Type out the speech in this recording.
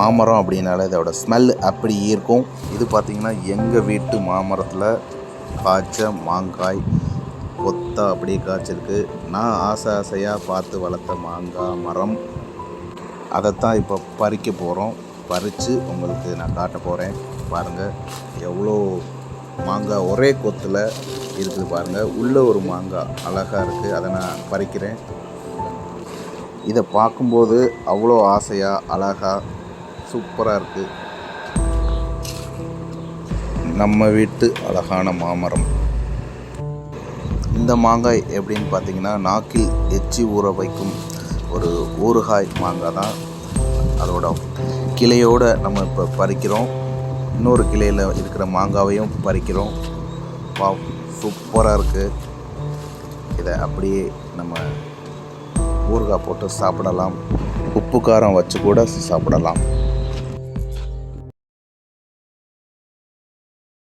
மாமரம் அப்படின்னால இதோட ஸ்மெல் அப்படி இருக்கும். இது பார்த்திங்கன்னா எங்கள் வீட்டு மாமரத்தில் காய்ச்ச மாங்காய் கொத்தா அப்படியே காய்ச்சிருக்கு. நான் ஆசை ஆசையாக பார்த்து வளர்த்த மாங்காய் மரம். அதைத்தான் இப்போ பறிக்க போகிறோம் பறித்து உங்களுக்கு நான் காட்ட போகிறேன் பாருங்கள் எவ்வளோ மாங்காய் ஒரே கொத்தில் இருக்குது பாருங்கள் உள்ளே ஒரு மாங்காய் அழகாக இருக்குது அதை நான் பறிக்கிறேன். இதை பார்க்கும்போது அவ்வளோ ஆசையாக அழகாக சூப்பராக இருக்குது நம்ம வீட்டு அழகான மாமரம். இந்த மாங்காய் எப்படின்னு பார்த்தீங்கன்னா நாக்கில் எச்சி ஊற வைக்கும் ஒரு ஊறுகாய் மாங்காய் தான் அதோட கிளையோடு நம்ம இப்போ பறிக்கிறோம். இன்னொரு கிளையில் இருக்கிற மாங்காவையும் பறிக்கிறோம். வா சூப்பராக இருக்குது இதை அப்படியே நம்ம ஊறுகாய் போட்டு சாப்பிடலாம். உப்பு காரம் வச்சு கூட சாப்பிடலாம்.